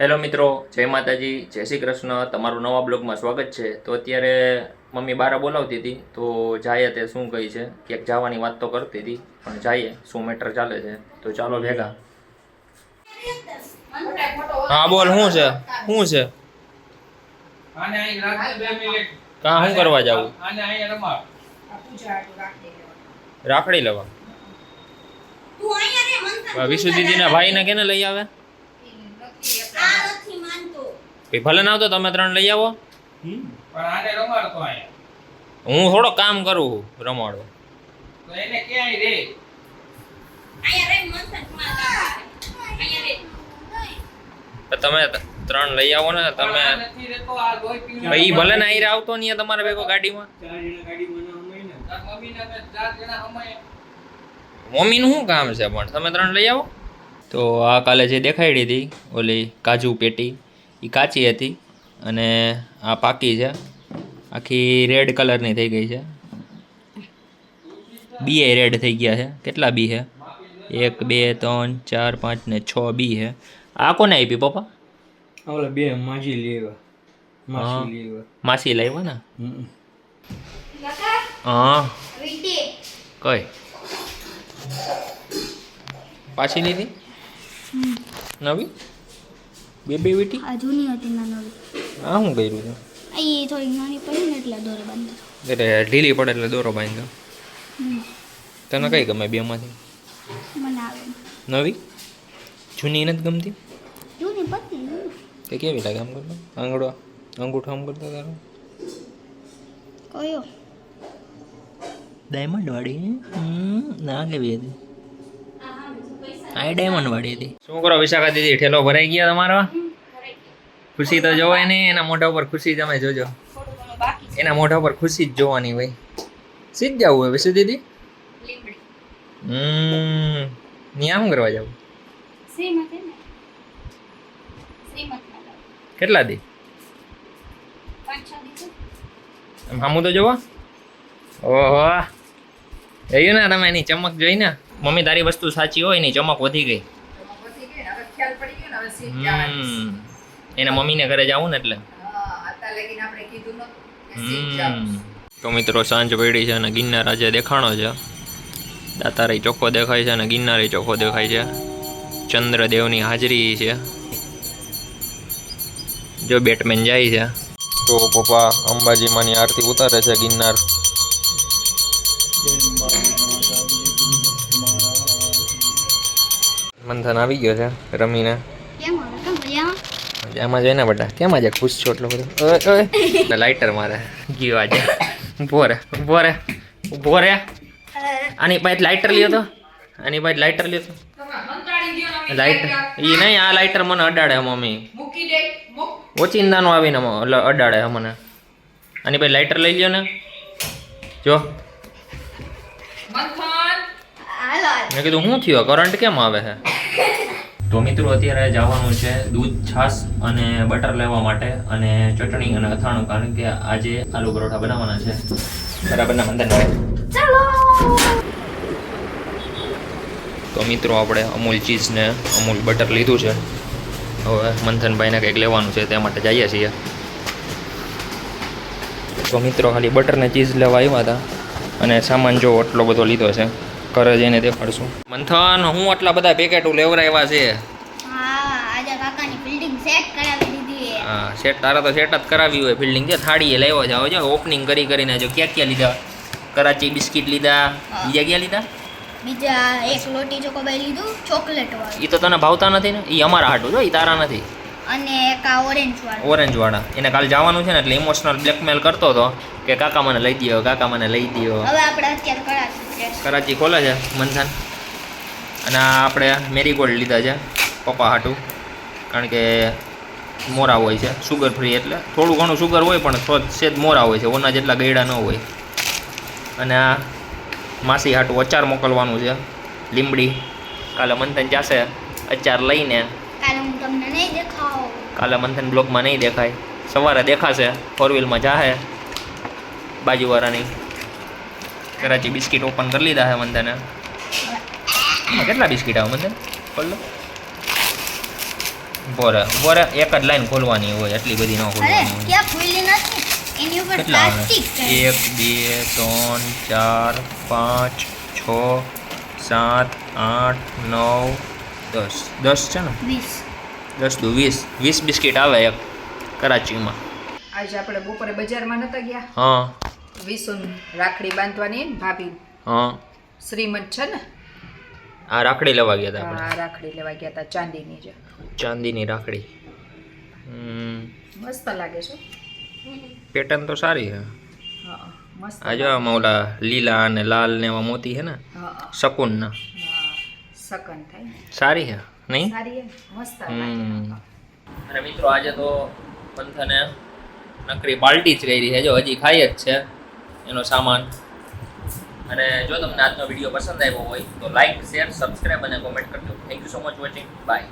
Hello મિત્રો જય માતાજી જય શ્રી કૃષ્ણ તમારું નવા બ્લોગમાં સ્વાગત છે. તો અત્યારે મમ્મી બારા બોલાવતી હતી તો જાય તે શું કહી છે? ક્યાંક જવાની વાત તો કરતી હતી પણ જઈએ શું મેટર ચાલે છે? તો ચાલો ભેગા. હા બોલ શું છે? શું છે? આને અહીં રાખજે બે મિનિટ. કાં શું કરવા જાવું? આને અહીં રમાડ. રાખડી લેવા. વિશુ દીદીના ભાઈને કેને લઈ આવે? ભઈ ભલે ના આવતો તમે ત્રણ લઈ આવો. પણ આને રમાડતો અહીંયા હું થોડો કામ કરું રમાડો તો એને ક્યાંય રે? તો તમે ત્રણ લઈ આવો ને તમે. ભાઈ ભલે ને આઈ આવતો નહીં તમારે ભેગો ગાડીમાં. મમ્મીનું શું કામ છે પણ? તમે ત્રણ લઈ આવો. તો આ કાલે જે દેખાડી હતી ઓલી કાજુ પેટી એ કાચી હતી અને આ પાકી છે. આખી રેડ કલરની થઈ ગઈ છે. બી એ રેડ થઈ ગયા છે. કેટલા બી છે? એક બે ત્રણ ચાર પાંચ ને છ બી છે. આ કોને આપી પપ્પા? ઓલા બે માજી લઈ આવ્યા. માસી લેવા માસી લાવ્યા ને? હા. કઈ? પાછી લીધી? નવી? બે બે વીટી? આ જૂની હતી ના નવી આ શું કર્યું છે? આ એ થોડી નાની પડી ને એટલે દોરો બાંધો એટલે ઢીલી પડે એટલે દોરો બાંધ્યો. તને કઈ ગમે બેમાંથી? મને આવે. નવી? જૂની નથી ગમતી? જૂની પતી તે કેવી લાગે આમ કરતો? આંગળો અંગૂઠો આમ કરતો તારો? કયો? ડાયમંડ વાળી ના કેવી હતી? આ ડાયમંડ વાળી હતી. શું કરો વિશાખા દીદી ઠેલો ભરાઈ ગયા તમારો? ખુશી તો જોવાય નહીં એના મોઢા ઉપર ખુશી તમે જોજો. એના મોઢા ઉપર ખુશી જ જોવાની હોય. સીધ જવું હવે શું દીદી? હમ ન્યા શું કરવા જવું? કેટલા દી? સામું તો જોવો. ઓહો. જોયું ને તમે એની ચમક જોઈ ને મમ્મી તારી વસ્તુ સાચી હોય એની ચમક વધી ગઈ. હમ. એના મમ્મીને ઘરે જાવું ને એટલે. હમ. તો મિત્રો સાંજ પડી છે અને ગિરનાર આજે દેખાણો છે. દાતારી ચોખ્ખો દેખાય છે અને ગિરનારી ચોખ્ખો દેખાય છે. ચંદ્રદેવની હાજરી છે. જો બેટમેન જાય છે. તો પપ્પા અંબાજીમાંની આરતી ઉતારે છે ગિરનાર. મંથન આવી ગયો છે રમીને. કેમ જોઈ કેમ બધા. બેટા કેમ આજે ખુશ છો એટલો બધો? ઓય ઓય. લાઇટર મારે. ગયો આજે. ઊભો રે ઊભો રે ઊભો રે. આની પાસે લાઇટર લ્યો તો. આની પાસે લાઇટર લ્યો તો. લાઇટર એ નહીં આ લાઇટર મને અડાડે મમ્મી. ઓચિંતાનું આવીને અડાડે મને. આની પાસે લાઇટર લઈ લ્યો ને. જો. મેં કીધું શું થયું? કરંટ કેમ આવે છે તો મિત્રો અત્યારે જવાનું છે દૂધ છાશ અને બટર લેવા માટે અને ચટણી અને અથાણું કારણ કે આજે આલુ પરોઠા બનાવવાના છે. બરાબર ના મંદન તો મિત્રો આપણે અમૂલ ચીઝ ને અમૂલ બટર લીધું છે. હવે મંથનભાઈને કંઈક લેવાનું છે તે માટે જઈએ છીએ. તો મિત્રો ખાલી બટર ને ચીઝ લેવા આવ્યા હતા અને સામાન જો આટલો બધો લીધો છે. ઘરે જઈને દેખાડશું. મંથન હું આટલા બધા પેકેટો લેવરાવ્યા છે? હા સેટ તારા તો સેટ જ કરાવી હોય. બિલ્ડિંગ છે થાળીએ લાવ્યો છે જો ઓપનિંગ કરી કરીને જો ક્યાં ક્યાં લીધા? કરાચી બિસ્કિટ લીધા? બીજા ક્યાં લીધા? બીજા એક લોટી ચોકોબાઈ લીધું ચોકલેટ વાળું. એ તો તને ભાવતા નથી ને? એ અમારા હાટું જો એ તારા નથી. અને એક આ ઓરેન્જ વાળા. ઓરેન્જ વાળા. એને કાલ જવાનું છે ને એટલે ઇમોશનલ બ્લેકમેલ કરતો હતો કે કાકા મને લઈ દ્યો કાકા મને લઈ દ્યો. હવે આપણે અત્યારે કરાચી છે કરાચી ખોલે છે મંથન. અને આ આપણે મેરીગોલ્ડ લીધા છે પપ્પા હાટું. કારણ કે મોરા હોય છે સુગર ફ્રી એટલે. થોડું ઘણું સુગર હોય પણ સેજ મોરા હોય છે ઓના જેટલા ગયડા ન હોય. અને આ માસી હાટું અચાર મોકલવાનું છે લીમડી કાલે મંથન જાશે અચાર લઈને તમને નહીં દેખાવ. કાલે મંથન બ્લોકમાં નહીં દેખાય. સવારે દેખાશે ફોર વ્હીલમાં જાહે. બાજુવાળાની કરાચી બિસ્કિટ ઓપન કરી લીધા છે મંથને. કેટલા બિસ્કિટ આવે મંથન? ખોલ બોરે બોરે એક જ લાઈન ખોલવાની હોય એટલી બધી ન ખોલવાની હોય. ક્યાં નથી? એની ઉપર કેટલા પ્લાસ્ટિક છે. એક બે ત્રણ ચાર પાંચ છ સાત આઠ નવ દસ. દસ છે ને? વીસ. દસ દુ વીસ વીસ બિસ્કિટ આવે એક કરાચીમાં. આજે આપણે બપોરે બજારમાં નતા ગયા? હા. વિસુન રાખડી બાંધવાની ને ભાભી હા. શ્રીમંત છે ને? આ રાખડી લેવા ગયા હતા આપણે. આ રાખડી લેવા ગયા હતા ચાંદીની જે. ચાંદીની રાખડી. મસ્ત લાગે છે. પેટર્ન તો સારી છે. હા મસ્ત આ જો ઓલા લીલા અને લાલ ને એવા મોતી છે ને શકુન હા સકન થાય સારી છે. નહીં? સારી હે મસ્ત હમ. લાગે અને મિત્રો આજે તો પંથને નકરી બાલટી જ કરી છે. જો હજી ખાઈ જ છે એનો સામાન. અને જો તમને આજનો વીડિયો પસંદ આવ્યો હોય તો લાઈક શેર સબસ્ક્રાઈબ અને કોમેન્ટ કરજો. Thank you so much watching bye